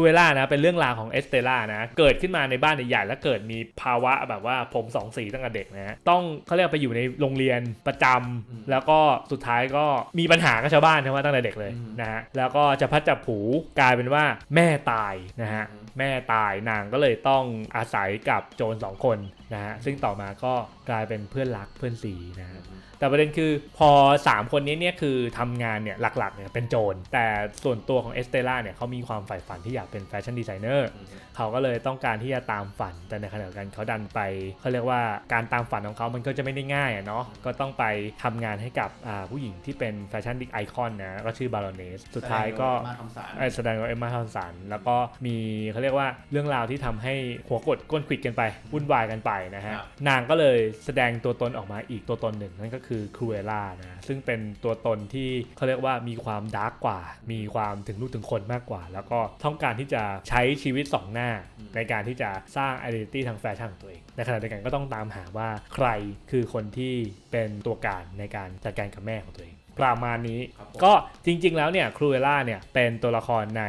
คูเวล่านะเป็นเรื่องราวของเอสเตล่านะเกิดขึ้นมาในบ้านใหญ่ๆแล้วเกิดมีภาวะแบบว่าผมสองสีตั้งแต่เด็กนะฮะต้องเขาเรียกว่าไปอยู่ในโรงเรียนประจำแล้วก็สุดท้ายก็มีปัญหากับชาวบ้านทั้งว่าตั้งแต่เด็กเลยนะฮะแล้วก็จะพัดจับผูกลายเป็นว่าแม่ตายนะฮะแม่ตายนางก็เลยต้องอาศัยกับโจรสองคนนะฮะซึ่งต่อมาก็กลายเป็นเพื่อนรักเพื่อนสีนะฮะ แต่ประเด็นคือพอ 3 คนนี้เนี่ยคือทำงานเนี่ยหลักๆเนี่ยเป็นโจรแต่ส่วนตัวของเอสเตล่าเนี่ยเขามีความใฝ่ฝันที่อยากเป็นแฟชั่นดีไซเนอร์เขาก็เลยต้องการที่จะตามฝัน แต่ในขณะเดียวกันเขาดันไปเขาเรียกว่าการตามฝันของเขามันก็จะไม่ได้ง่ายอะเนาะก็ต้องไปทำงานให้กับอ่าผู้หญิงที่เป็นแฟชั่นดิไอคอนนะก็ชื่อบารอนเนสสุดท้ายก็มาทำสารเอ่อแสดงว่าเอ็มมาทอมสันแล้วก็มีเขาเรียกว่าเรื่องราวที่ทำให้หัวกดก้นขวิดกันไปวุ่นวายกันไปนะฮะครับนางก็เลยแสดงตัวตนออกมาอีกตัวตนหนึ่งนั่นก็คืือครูเอล่านะซึ่งเป็นตัวตนที่เขาเรียกว่ามีความดาร์กกว่า มีความถึงลูกถึงคนมากกว่า แล้วก็ต้องการที่จะใช้ชีวิตสองหน้า ในการที่จะสร้างไอดีนิตี้ทางแฟชั่นของตัวเอง ในขณะเดียวกันก็ต้องตามหาว่าใครคือคนที่เป็นตัวการในการจัดการกับแม่ของตัวเอง ประมาณนี้ครับผมก็จริง ๆ แล้วเนี่ยครูเอล่าเนี่ยเป็นตัวละครใน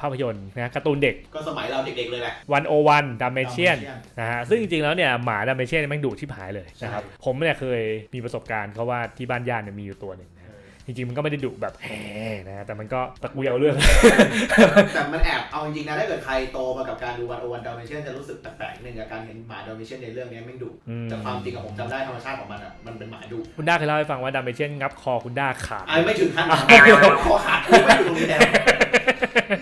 ภาพยนตร์นะการ์ตูนเด็กก็สมัยเราเด็กๆเลยแหละวันโอวันดัมเมเชียน Dalmatian นะฮะซึ่งจริง ๆ แล้วเนี่ยหมาดัมเมเชียนแม่งดุชิบหายเลยนะครับใช่ผมเนี่ยเคยมีประสบการณ์เพราะว่าที่บ้านญาติเนี่ยมีอยู่ตัวหนึ่งนะ จริงๆมันก็ไม่ได้ดุแบบแฮ่นะฮะแต่มันก็ตะกุยเอาเรื่อง แต่มันแอบเอาจริงๆนะถ้าเกิดใครโตมากับการดูวันโอวันดอมเมเชียนจะรู้สึกแปลกๆนิดนึงกับการเห็นหมาดอมเมเชียนในเรื่องนี้ไม่งดุอืม แต่ความจริงอะผมจำได้ธรรมชาติของมันอะมันเป็นหมาดุคุณด้าเคยเล่าให้ฟังว่าดัมเมเชียนงับคอคุณด้าขาด ไอ้ไม่ถึงขั้นนั้นคอขาดคือไม่อยู่ตรงนี้แล้ว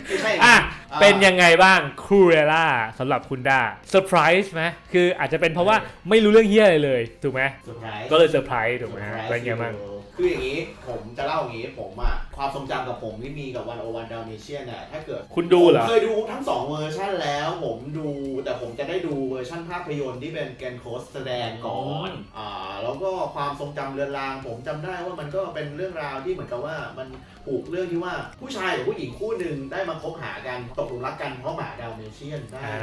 ไม่ใช่อะอ่าเป็นยังไงบ้างครูเอล่าสำหรับคุณด้าเซอร์ไพรส์ไหมคืออาจจะเป็นเพราะว่าไม่รู้เรื่องเฮียอะไรเลย ถูกไหมสุดท้ายก็เลยเซอร์ไพรส์ถูกไหมฮะเป็นไงบ้าง คืออย่างนี้ผมจะเล่าอย่างนี้ผมอะความทรงจำกับผมที่มีกับวันโอวันดอมเมเชียนเนี่ยถ้าเกิดคุณดูเหรอ ผมเคยดูทั้งสองเวอร์ชันแล้ว ผมดูแต่ผมจะได้ดูเวอร์ชันภาพยนตร์ที่เป็นแกนโคสแสดงก่อนอ่าแล้วก็ความทรงจำเรือนราง ผมจำได้ว่ามันก็เป็นเรื่องราวที่เหมือนกับว่ามันผูกเรื่องที่ว่าผู้ชายกับผู้หญิงคู่หนึ่งได้มาคบหากันตกหลุมรักกันเพราะหมาดาวเมเชียนได้ อ่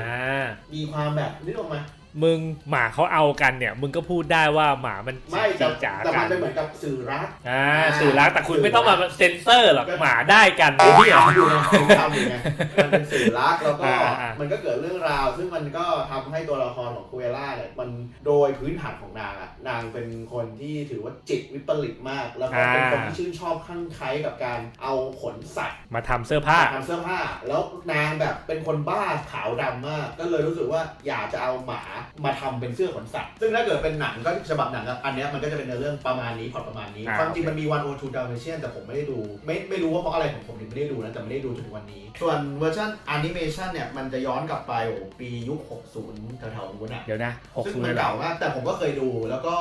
า มีความแบบนึกออกไหมา มึงหมาเขาเอากันเนี่ย มึงก็พูดได้ว่าหมามันไม่จีแต่จ๋าแต่กัมันนเป็นเหมือนกับสื่อรักอ่าอ่าสื่อรักแต่คุณสื่อไม่ต้องมารักเซ็นเซอร์หรอกหมาได้กันไอ้ไอ้ที่เหี้ยอยู่ในผมทำอยู่ไงมันเป็นสื่อรักแล้วก็อ่าอ่ามันก็เกิดเรื่องราว ซึ่งมันก็ทำให้ตัวละครของคูเอล่าเนี่ยมันโดยพื้นฐานของนางอะนางเป็นคนที่ถือว่าจิตวิปริตมาก แล้วก็เป็นคนที่ชื่นชอบข้างไคล้กับการเอาขนสัตว์ มาทำเสื้อผ้า ทำเสื้อผ้าแล้วนางแบบเป็นคนบ้าขาวดำมาก ก็เลยรู้สึกว่าอยากจะเอาหมามาทำเป็นเสื้อขนสัตว์ ซึ่งถ้าเกิดเป็นหนังก็ฉบับหนังอะอันเนี้ยมันก็จะเป็นเรื่องประมาณนี้พล็อตประมาณนี้อ่า ความจริงมันมีวันโอทูดาวเมเชียนแต่ผมไม่ได้ดู ไม่ไม่รู้ว่าเพราะอะไรผมผมถึงไม่ได้ดูนะแต่ไม่ได้ดูจนถึงวันนี้ ส่วนเวอร์ชันแอนิเมชันเนี่ยมันจะย้อนกลับไปโอ้โหปียุค 60 แถวๆนู้นอะเดี๋ยวนะหกซึ่งศูนมันย์เหรอเก่ามากแต่ผมก็เคยดูแล้วก็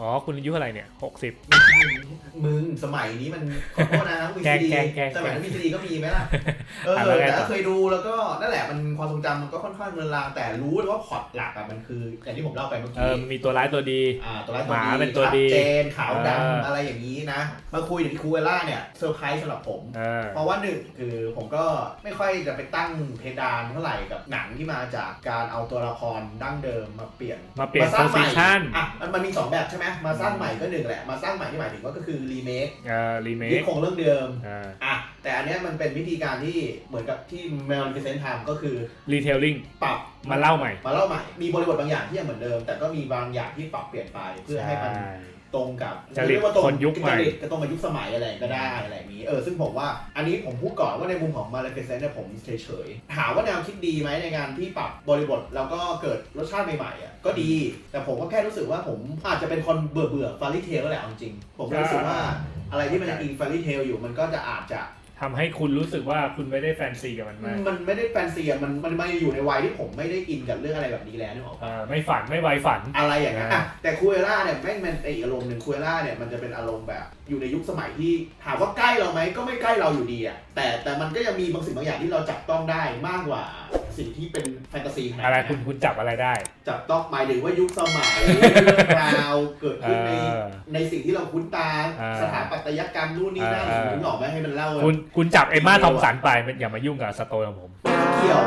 อ๋อ คุณอายุเท่าไหร่เนี่ยหกสิบ มึงสมัยนี้มันขอโทษนะมีแกล้ซีงดีแกล้งแกล้งสมัยนั้นมีซีดีก็มีไหมล่ะ เอออะแล้วไงแต่ต่อก็เคยดูแล้วก็นั่นแหละมันความทรงจำมันก็ค่อนข้างเรือนรางแต่รู้เลยว่าพล็อตหลักอะมันคืออย่างที่ผมเล่าไปเมื่อเอกี้อมีตัวร้ายตัวดี อ่าตัวแรกหมาเป็นตัวดีชัเจนขาวเออดำอะไรอย่างนี้นะ มาคุยถึงคูเอล่าเนี่ยเซอร์ไพรส์สำหรับผม เออ เพราะว่าหนึ่งคือผมก็ไม่ค่อยจะไปตั้งเพดานเท่าไหร่กับหนังที่มาจากการเอาตัวละครดั้งเดิมมาเปลี่ยนมาเปลี่ยนสร้างใหม่ position อะมันมันมีสองแบบใช่ไหมมาสร้างใหม่ก็หนึ่งแหละมาสร้างใหม่ที่หมายถึงว่าก็คือรีเมคเออรีเมยึคดคงเรื่องเดิมเอออะ แต่อันเนี้ยมันเป็นวิธีการที่เหมือนกับที่แมวลิเซนทำก็คือรีเทลลิ่งปรับมาเล่าใหม่ มาเล่าใหม่ มีบริบทบางอย่างที่ยังเหมือนเดิม แต่ก็มีบางอย่างที่ปรับเปลี่ยนไปเพื่อให้มันใช่ตรงกับจริตเรียกว่าตรงคนยุคใหม่ จริตก็ตรงกับยุคสมัยอะไรก็ได้อะไรอย่างนี้เออซึ่งผมว่าอันนี้ผมพูดก่อนว่าในมุมของมาเลเฟเซนเนี่ยผมเฉยๆถามว่าแนวคิดดีไหมในการที่ปรับบริบทแล้วก็เกิดรสชาติใหม่ๆอะก็ดี แต่ผมก็แค่รู้สึกว่าผมอาจจะเป็นคนเบื่อเบื่อฟาริเทลแหละเอาจริงๆผมรู้สึกว่าอะไรที่มันยังอิงฟาริเทลอยู่มันก็จะอาจจะ ทำให้คุณรู้สึกว่าคุณไม่ได้แฟนซีกับมันมากมันไม่ได้แฟนซีอะมันมันมาอยู่ในวัยที่ผมไม่ได้อินกับเรื่องอะไรแบบนี้แล้วนึกออกปะเออไม่ฝันไม่ไวฝัน อะไรอย่างเงี้ยอ่าอะแต่คูเอล่าเนี่ยแม่งมันเป็นอีกอารมณ์หนึ่งคูเอล่าเนี่ยมันจะเป็นอารมณ์แบบอยู่ในยุคสมัยที่ถามว่าใกล้เราไหมก็ไม่ใกล้เราอยู่ดีอะแต่แต่มันก็ยังมีบางสิ่งบางอย่างที่เราจับต้องได้มากกว่าสิ่งที่เป็นแฟนตาซีขนาดอะไรนั้นคุณคุณจับอะไรได้จับต้องหมายถึงว่ายุคสมัยเรื่องราวเกิดขึ้นในเออในสิ่งที่เราคุ้นตาอ่าสถาปัตยกรรมนู่นนี่นั่นอ่านึกออกไหมให้มันเล่าคุณคุณจับเอมมาทอมสันไปมันอย่ามายุ่งกับสโตนของผมเกี่ยว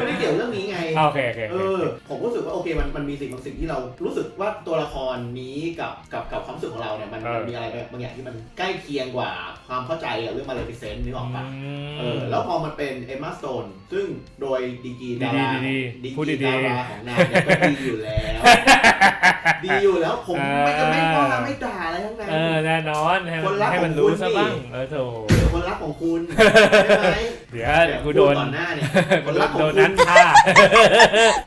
ไม่ได้เกี่ยวเรื่องนี้ไงอ่า โอเคโอเค เออผมรู้สึกว่าโอเคมันมันมีสิ่งบางสิ่งที่เรารู้สึกว่าตัวละครนี้กับกับกับความรู้สึกของเราเนี่ยมันมันมีอะไรบางอย่างที่มันใกล้เคียงกว่าความเข้าใจกับเรื่องมาเลฟิเซนต์นึกออกปะเออแล้วพอมันเป็นเอมมาสโตนซึ่งโดยดีกรีดาราดีๆดีๆดีพูดกรีดีๆดาราของนางเนี่ยก็ดีอยู่แล้ว ดีอยู่แล้วผมไม่จะไม่ว่าไม่ด่าอะไรทั้งนั้น เออแน่นอนให้คมันนรักให้มันของรู้คุณ ซะนี่บ้างเออโถเดี๋ยวคนรักของคุณใช่ไหมเดี๋ยวเดี๋ยวกูโดน พูก่อนหน้าเนี่ยคนรักขโดองนคุนั้ณนท่า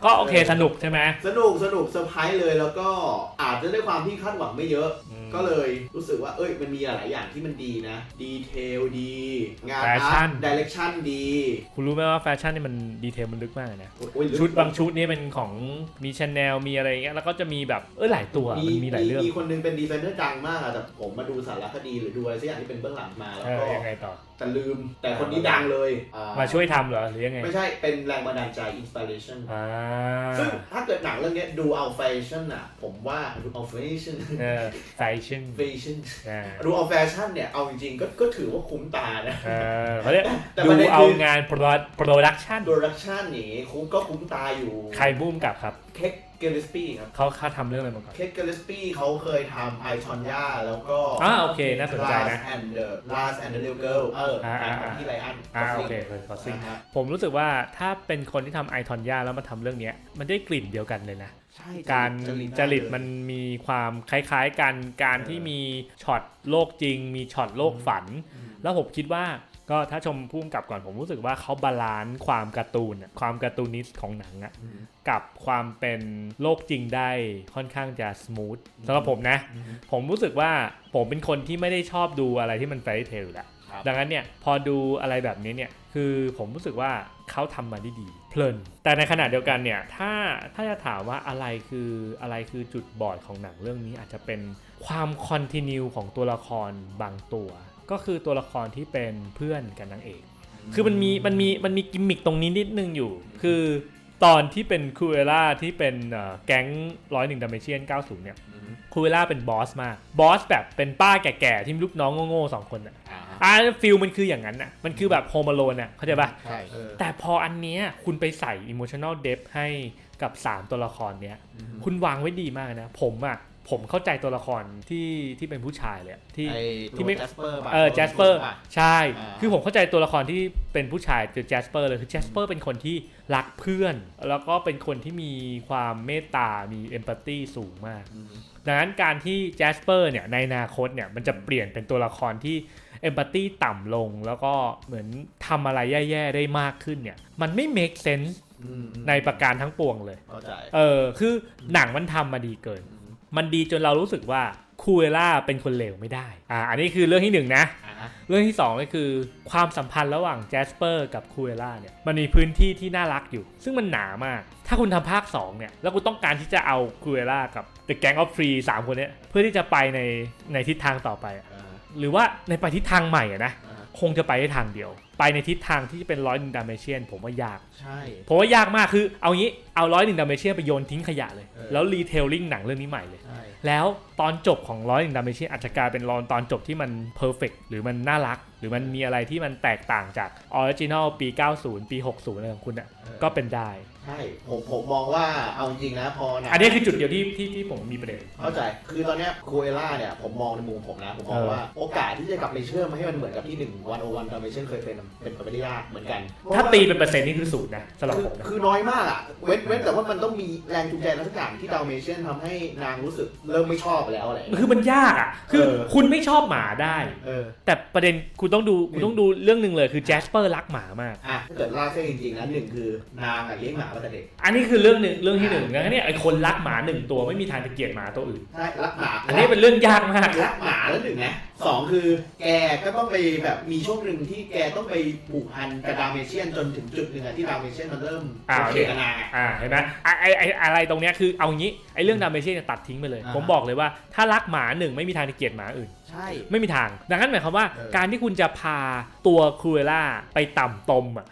ก็โอเคสนุกใช่ไหม สนุกสนุกเซอร์ไพรส์เลยแล้วก็อาจจะด้วยความที่คาดหวังไม่เยอะ อืม ก็เลยรู้สึกว่าเอ้ยมันมีหลายๆอย่างที่มันดีนะ ดีเทลดี งานแฟชั่อาร์นตดิเรกชันดีคุณรู้ไหมว่าแฟชั่นนี่มันดีเทลมันลึกมากเลยนะ โอ้ยชุดบางชุดนี่เป็นของมีชาแนลมีอะไรอย่างเงี้ยแล้วก็จะมีแบบเออหลายตัวมันมีหลายเรื่องมีคนหนึงเป็นดีไซเนอร์ดังมากอะแต่ผมมาดูสารคดีหรือดูอะไรสักอย่างที่เป็นเบื้องหลังมาแล้วเออก็ยังไงต่อ แต่ลืมแต่คนนี้ดังเลยอ่มาช่วยทำเหรอหรือยังไงไม่ใช่เป็นแรงบันดาลใจอินสปิเรชันอ่าซึ่งถ้าเกิดหนังเรื่องเนี้ยดูเอาแฟชั่นอะผมว่าดูเอาแฟชั่นเออแฟชั่นแฟชั่นอ่าดูเอาแฟชั่นเนี่ยเอาจริงๆก็ก็ถือว่าคุ้มตานะ เออเขาเรียกแต่ดูประเด็นคือ เอางานโปรโปรดักชั่นโปรดักชันนี่คุ้มก็คุ้มตาอยู่ ใครบุ้มกับครับ เค้ก เกลิสปี้ครับเขาเขาทำเรื่องอะไรมาก่อน เค้กเกลิสปี้เขาเคยทำไอชอนยาแล้วก็ อ่าโอเค น่าสนใจนะ Last and the Last and the Little Girl เอออ่าหนังอ่าของพี่ไรอันอ่าโอเคเลยขอซิง นะฮะผมรู้สึกว่าถ้าเป็นคนที่ทำไอทอนยาแล้วมาทำเรื่องเนี้ย มันได้กลิ่นเดียวกันเลยนะ ใช่การจริตได้เลยมันมีความคล้ายๆกันการที่มีช็อตโลกจริง มีช็อตโลกฝัน แล้วผมคิดว่า ก็ถ้าชมพุ่มกับก่อนผมรู้สึกว่าเขาบาลานซ์ความการ์ตูนอะความการ์ตูนิสต์ของหนังอะอืมกับความเป็นโลกจริงได้ค่อนข้างจะส o t h สำหรับผมนะ ผมรู้สึกว่าผมเป็นคนที่ไม่ได้ชอบดูอะไรที่มันแฟร์เทลอยู่แล้วครับดังนั้นเนี่ยพอดูอะไรแบบนี้เนี่ยคือผมรู้สึกว่าเขาทำมาได้ดีเพลิน แต่ในขณะเดียวกันเนี่ยถ้าถ้าจะถามว่าอะไรคืออะไรคือจุดบอดของหนังเรื่องนี้อาจจะเป็นความคอนติเนียของตัวละครบางตัว ก็คือตัวละครที่เป็นเพื่อนกันนางเอก คือมันมีมันมีมันมีกิมมิคตรงนี้นิดนึงอยู่ คือตอนที่เป็นคูเอล่าที่เป็นเอ่อแก๊งร้อยหนึ่งดัมเมเชียน90 เนี่ยอืมคูเอล่าเป็นบอสมาก บอสแบบเป็นป้าแก่ๆ ที่มีลูกน้องโง่ๆสองคนอะอ่าอ่าฟิลมันคืออย่างนั้นอะ มันคือแบบโฮม a โลนอะ เข้าใจปะใช่เออแต่พออันเนี้ยคุณไปใส่อิโมชัน a ลเด h ให้กับ 3 ตัวละครเนี้ย คุณวางไว้ดีมากนะ ผมอะ ผมเข้าใจตัวละครที่ที่เป็นผู้ชายเลยอะที่ไอ้ที่ไม่แจสเปอร์เออแจสเปอร์ใช่อ่าคือผมเข้าใจตัวละครที่เป็นผู้ชายคือแจสเปอร์เลยคือแจสเปอร์เป็นคนที่รักเพื่อน แล้วก็เป็นคนที่มีความเมตตา มีเอมพัตตีสูงมาก ดังนั้นการที่แจสเปอร์เนี่ยในอนาคตเนี่ยมันจะเปลี่ยนเป็นตัวละครที่เอมพัตตีต่ำลง แล้วก็เหมือนทำอะไรแย่ๆได้มากขึ้นเนี่ยมันไม่ make sense อืมอืมในประการทั้งปวงเลยเข้าใจเออ คือหนังมันทำมาดีเกิน มันดีจนเรารู้สึกว่าคูเอล่าเป็นคนเลวไม่ได้ อ่า อันนี้คือเรื่องที่หนึ่งนะอ่าฮะเรื่องที่สองก็คือความสัมพันธ์ระหว่างแจสเปอร์กับคูเอล่าเนี่ย มันมีพื้นที่ที่น่ารักอยู่ ซึ่งมันหนามาก ถ้าคุณทำภาค 2 เนี่ย แล้วคุณต้องการที่จะเอาคูเอล่ากับ The Gang of Three สามคนเนี้ย เพื่อที่จะไปในในทิศทางต่อไปอะอ่าหรือว่าในไปทิศทางใหม่อะนะอ่า คงจะไปได้ทางเดียว ไปในทิศทางที่เป็นร้อยหนึ่งดามเมเชียนผมว่ายาก ใช่ ผมว่ายากมากคือเอางี้เอาร้อยหนึ่งดามเมเชียนไปโยนทิ้งขยะเลย เออ แล้วรีเทลลิ่งหนังเรื่องนี้ใหม่เลย ใช่ แล้วตอนจบของร้อยหนึ่งดามเมเชียนอาจจะกลายเป็นรอนตอนจบที่มันเพอร์เฟกหรือมันน่ารัก หรือมันมีอะไรที่มันแตกต่างจากออริจินอลปี 90 ปี 60 อะไรของคุณอะเออ ก็เป็นได้ ใช่ผมผมมองว่าเอาจริงนะพอหนังอันนี้คือจุดเดียวที่ที่ที่ผมมีประเด็น เข้าใจ คือตอนเนี้ยคูเอล่าเนี่ยผมมองในมุมผมนะ ผมมองเออว่าโอกาสที่จะกลับไปเชื่อมให้มันเหมือนกับที่หนึ่งวันโอวันดามเช่นเคยเป็นเป็นไปได้ยากเหมือนกันถ้าตีเป็นเปอร์เซ็นต์นี่คือศูนย์นะสำหรับคือผมนะ คือน้อยมากอะ เว้นเว้นแต่ว่ามันต้องมีแรงจูงใจอะไรสักอย่างที่ดาวเมเชียนทำให้นางรู้สึกเริ่มไม่ชอบแล้วอะไรอย่างเงี้ย คือมันยากอะ คือเออ คุณไม่ชอบหมาได้ เออ แต่ประเด็นคุณต้องดูคุณต้องดูเรื่องหนึ่งเลยคือแจสเปอร์รักหมามาก อะถ้าเกิดลากเส้นจริงๆนะหนึ่งคือนางอะเลี้ยงหมามาแต่เด็กอันนี้คือเรื่องหนึ่งเรื่องที่หนึ่งงั้นเนี่ยไอคนรักหมาหนึ่งตัวไม่มีทางจะเกลียดหมาตัวอื่น ใช่รักหมาอันนี้เป็นเรื่องยากมาก รักหมาแล้วหนึ่งนะ สองคือแกก็ต้องไปแบบมีช่วงหนึ่งที่แกต้องไปผูกพันกับดาวเมเชียนจนถึงจุดหนึ่งอะที่ดาวเมเชียนมันเริ่มอ่าโอโอเคเคกับนางอะอ่าเห็นไหมไอไอไออะไรตรงเนี้ยคือเอางี้ไอเรื่องดามเมเชียนตัดทิ้งไปเลย อ่า ผมบอกเลยว่าถ้ารักหมาหนึ่งไม่มีทางจะเกลียดหมาอื่น ใช่ ไม่มีทาง ดังนั้นหมายความว่าเออการที่คุณจะพาตัวครูเอล่าไปต่ำตมอะ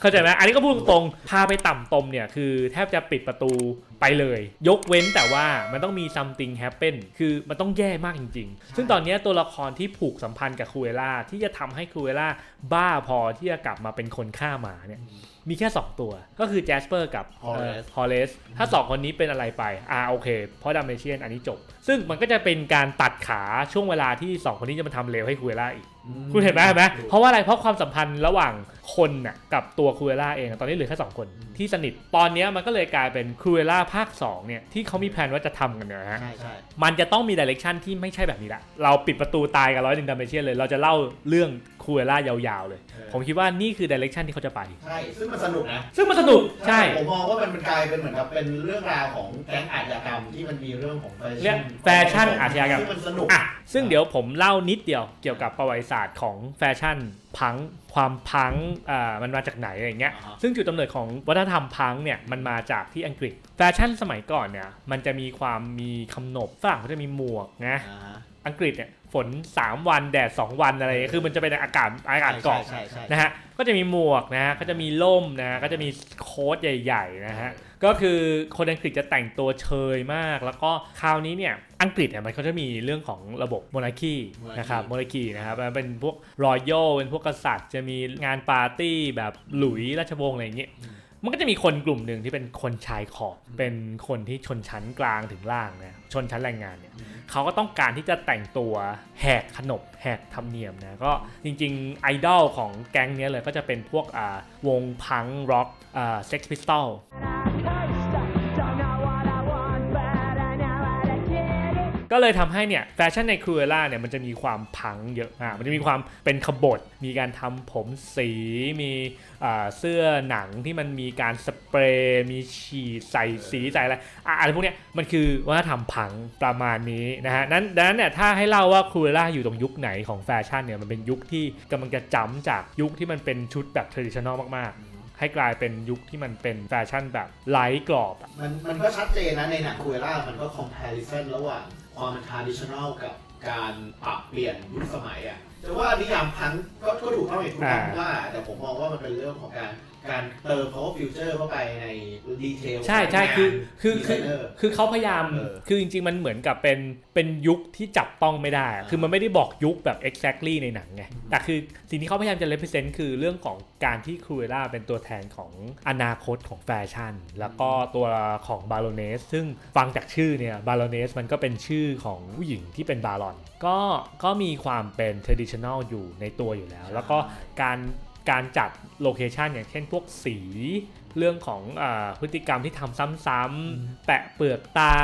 เข้าใจไหมอันนี้ก็พูดตรงๆพาไปต่ำตมเนี่ยคือแทบจะปิดประตูไปเลย ยกเว้นแต่ว่ามันต้องมี something happen คือมันต้องแย่มากจริง ๆ ซึ่งตอนเนี้ยตัวละครที่ผูกสัมพันธ์กับคูเอล่าที่จะทำให้คูเอล่าบ้าพอที่จะกลับมาเป็นคนฆ่าหมาเนี่ย มีแค่ 2 ตัว ก็คือแจสเปอร์กับ Horace ฮอลเลสถ้า 2 คนนี้เป็นอะไรไป อ่าโอเค เพราะดัมเมเชียนอันนี้จบ ซึ่งมันก็จะเป็นการตัดขาช่วงเวลาที่ 2 คนนี้จะมาทำเลวให้ครูเอล่าอีก คุณเห็นไหมเห็นไหมเพราะว่าอะไร เพราะความสัมพันธ์ระหว่างคนน่ะกับตัวครูเอล่าเองอะตอนนี้เหลือแค่สองคนที่สนิท ตอนเนี้ยมันก็เลยกลายเป็นครูเอล่าภาค2เนี่ยที่เขามีแผนว่าจะทำกันเนี่ยนะฮะ ใช่ใช่มันจะต้องมีดิเรกชันที่ไม่ใช่แบบนี้ละ เราปิดประตูตายกับร้อยหนึ่งดัมเมเชียนเลย เราจะเล่าเรื่อง ครูเอล่ายาวๆเลย ผมคิดว่านี่คือดิเรกชันที่เขาจะไป ใช่ ซึ่งมันสนุกนะ ซึ่งมันสนุกใช่ ผมมองว่ามันเป็นกลายเป็นเหมือนกับเป็นเรื่องราวของแก๊งอาชญากรรมที่มันมีเรื่องของแฟเรียชั่กนแฟชั่นอาชญากรรมซึ่งมันสนุก อะซึ่งเดี๋ยวผมเล่านิดเดียวเกี่ยวกับประวัติศาสตร์ของแฟชั่นพังความพังอ่ามันมาจากไหนอะไรเงี้ยอ่าฮะ ซึ่งจุดกำเนิดของวัฒนธรรมพังเนี่ยมันมาจากที่อังกฤษ แฟชั่นสมัยก่อนเนี่ยมันจะมีความมีคำนบฝรั่งเขาจะมีหมวกนะ อ่าฮะ อังกฤษเนี่ย ฝน 3 วันแดด 2 วันอะไรเงี้ยคือมันจะเป็นอากาศอากาศเกาะใช่ใช่ใช่ นะฮะ ก็จะมีหมวกนะฮะก็จะมีล่มนะฮะก็จะมีโค้ทใหญ่ๆนะฮะ ก็คือคนอังกฤษจะแต่งตัวเชยมาก แล้วก็คราวนี้เนี่ย อังกฤษเนี่ยมันเขาจะมีเรื่องของระบบโมนาคีนะครับโมนาคีนะครับมันเป็นพวกรอยัลเป็นพวกกษัตริย์ จะมีงานปาร์ตี้แบบหลุยราชวงศ์อะไรอย่างเงี้ยมั นก็จะมีคนกลุ่มหนึ่งที่เป็นคนชายขอบเป็นคนที่ชนชั้นกลางถึงล่างนะชนชั้นแรงงานเนี่ยเขาก็ต้องการที่จะแต่งตัวแหกขนบแหกธรรมเนียมนะก็จริงๆ ไอดอลของแก๊งเนี้ยเลยก็จะเป็นพวกอ่าวงพังร็อกอ่าเซ็กซ์พิสตอล ก็เลยทำให้เนี่ยแฟชั่นในครูเอล่าเนี่ยมันจะมีความพังเยอะมากมันจะมีความเป็นขบถมีการทำผมสีมีเสื้อหนังที่มันมีการสเปรย์มีฉีดใส่สีใส่อะไรอะอะไรพวกเนี้ยมันคือวัฒนธรรมพังประมาณนี้นะฮะนั้นดังนั้นเนี่ยถ้าให้เล่าว่าครูเอล่าอยู่ตรงยุคไหนของแฟชั่นเนี่ยมันเป็นยุคที่กำลังจะจำจากยุคที่มันเป็นชุดแบบ traditional มากๆ ให้กลายเป็นยุคที่มันเป็นแฟชั่นแบบไร้กรอบ มันมันก็ชัดเจนนะในหนังคุยล่ามันก็ comparison ระหว่าง ความเป็น traditional กับการปรับเปลี่ยนยุคสมัยอะแต่ว่านิยามพันธุ์ก็ก็ถูกต้องอยู่ทุกท่านว่า แต่ผมมองว่ามันเป็นเรื่องของการ การเติม power future เข้าไปในดีเทลใช่ใช่คือคือดีไซคือเนอร์คือเขาพยายามเออคือจริงๆ มันเหมือนกับเป็นเป็นยุคที่จับต้องไม่ได้อะอ่าคือมันไม่ได้บอกยุคแบบ exactly ในหนังไงแต่คือสิ่งที่เขาพยายามจะ represent คือเรื่องของการที่ครูเอล่าเป็นตัวแทนของอนาคตของแฟชั่น แล้วก็ตัวของบาโลเนสซึ่งฟังจากชื่อเนี่ยบาโลเนสมันก็เป็นชื่อของผู้หญิงที่เป็นบารอนก็ก็มีความเป็น traditional อยู่ในตัวอยู่แล้ว แล้วก็การ การจัดโลเคชันอย่างเช่นพวกสีเรื่องของอาพฤติกรรมที่ทำซ้ำๆแปะเปลือกตา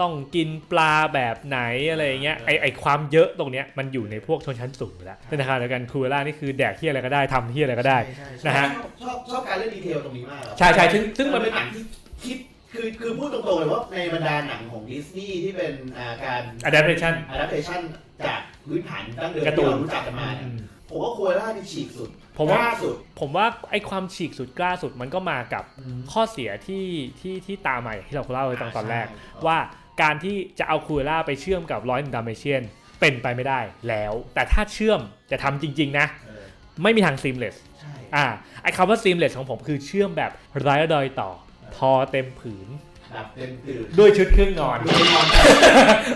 ต้องกินปลาแบบไหนอะไรอย่างเงี้ยไอไอความเยอะตรงเนี้ยมันอยู่ในพวกชนชั้นสูงอยู่แล้วในขณะเดียวกันครูเอล่านี่คือแดกที่อะไรก็ได้ทำที่อะไรก็ได้นะฮะชอบชอบการเล่นดีเทลตรงนี้มากครับใช่ใช่ซึ่งซึ่งมันเป็นหนังที่คิดคือคือพูดตรงๆเลยว่าในบรรดาหนังของดิสนีย์ที่เป็นอ่าการ adaptation adaptation จากพื้นฐานดั้งเดิมการ์ตูที่นเรารู้จักกันมาเนี่ยผมว่าโคเอล่าที่ฉีกสุด ผมว่ากล้สุดผมว่าไอความฉีกสุดกล้าสุดมันก็มากับข้อเสียที่ที่ที่ตามมาอย่างที่เราเล่าไว้ตอนตอนแรกใช่ว่าการที่จะเอาคูเอล่าไปเชื่อมกับร้อยดัมเมเชียนเป็นไปไม่ได้แล้ว แต่ถ้าเชื่อมจะทำจริง ๆ นะเออไม่มีทาง seamless ใช่อ่าไอคำว่า seamless ของผมคือเชื่อมแบบไร้รอยต่อ ทอเต็มผืนดับเต็มตื่นด้วยชุดเครื่องนอนดูนอน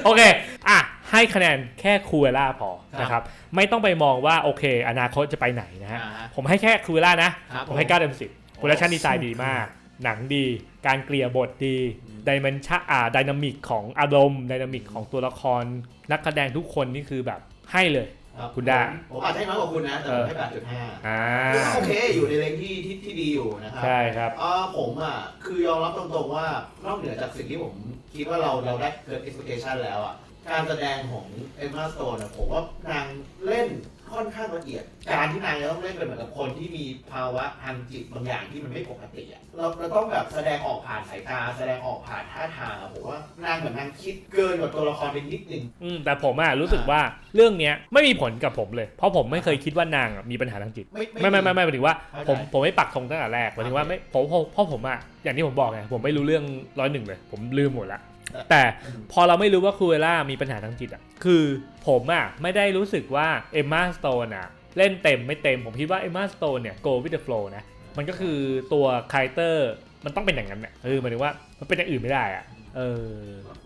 โอเค อะ ให้คะแนนแค่คูเอล่าพอครับนะครับไม่ต้องไปมองว่าโอเค อนาคตจะไปไหนนะฮะอ่าฮะผมให้แค่คูเอล่านะ ครับผมให้9เต็ม10โปรดักชันดีไซน์ดีมาก หนังดี การเกลี่ยบทดีไดเมนชั่นอ่าไดนามิกของอารมณ์ไดนามิกของตัวละคร นักแสดงทุกคนนี่คือแบบให้เลย รับคุณดา ผมอาจจะให้น้อยกว่าคุณนะ แต่ผมให้ 8.5อ่าโอเคอยู่ในเลนที่ที่ที่ดีอยู่นะครัใช่ครับอ่าผมอะ คือยอมรับตรงๆว่านอกเหนือจากสิ่งที่ผมคิดว่าเราเราได้เกิด expectation แล้วอะ การแสดงของเอมมาสโตนอะผมว่านางเล่นค่อนข้างละเอียด การที่นางจะต้องเล่นเป็นเหมือนกับคนที่มีภาวะทางจิตบางอย่างที่มันไม่ปกติอะเราเราต้องแบบแสดงออกผ่านสายตาแสดงออกผ่านท่าทางอะผมว่านางเหมือนนางคิดเกินกว่าตัวละครไปนิดนึง อืมแต่ผมอะรู้สึกว่าเรื่องเนี้ยไม่มีผลกับผมเลย เพราะผมไม่เคยคิดว่านางอะมีปัญหาทางจิต ไม่ไม่ไม่ไม่ไม่หมายถึงว่าเข้าใจผมผมไม่ปักธงตั้งแต่แรกหมายถึงว่าไม่ผมผมเพราะผมอะอย่างที่ผมบอกไงผมไม่รู้เรื่องร้อยหนึ่งเลย ผมลืมหมดละ แต่พอเราไม่รู้ว่าครูเอล่ามีปัญหาทางจิตอะคือผมอะไม่ได้รู้สึกว่าเอมมาสโตนอะเล่นเต็มไม่เต็มผมคิดว่าเอมาสโตนเนี่ย go with the flow นะมันก็คือตัวคาแรคเตอร์มันต้องเป็นอย่างนั้นน่ะเออหมายถึงว่ามันเป็นอย่างอื่นไม่ได้อะเออ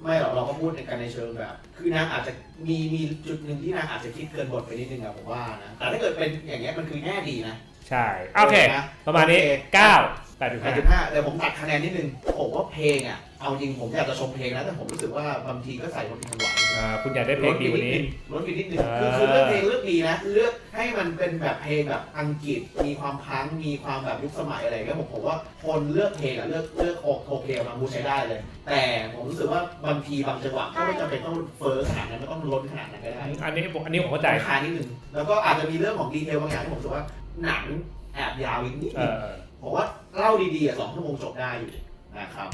ไม่หรอกเราก็พูดในกันในเชิงแบบ คือนางอาจจะมีมีจุดหนึ่งที่นางอาจจะคิดเกินบทไปนิดนึงอะผมว่านะแต่ถ้าเกิดเป็นอย่างเงี้ยมันคือแง่ดีนะ ใช่ โอเคนะประมาณนี้โอเค9 8 แปดจุดห้าแต่ผมตัดคะแนนนิดนึงผมว่าเพลงอะเอาจริงผมอยากจะชมเพลงนะแต่ผมรู้สึกว่าบางทีก็ใส่คนผิดจังหวะอ่าคุณอยากได้เพลงดีกว่านี้ ลดไปนิดนึงอ่าคือคือเลือกเพลงเลือกดีนะ เลือกให้มันเป็นแบบเพลงแบบอังกฤษ มีความพังมีความแบบยุคสมัยอะไรเงี้ยผมผมว่าคนเลือกเพลงอะเลือกเลือกโอโอเคมาบูใช้ได้เลย แต่ผมรู้สึกว่าบางทีบางจังหวะก็ไม่จำเป็นต้องเฟอร์ขนาดนั้นไม่ต้องล้นขนาดนั้นก็ได้อันนี้ผมอันนี้ผมเข้าใจ ราคานิดนึงแล้วก็อาจจะมีเรื่องของดีเทลบางอย่างที่ผมรู้สึกว่าหนังแอบยาวอีกนิดเอนึง อ ผมว่าเล่าดีๆอะสองชั่วโมงจบได้อยู่นะครับ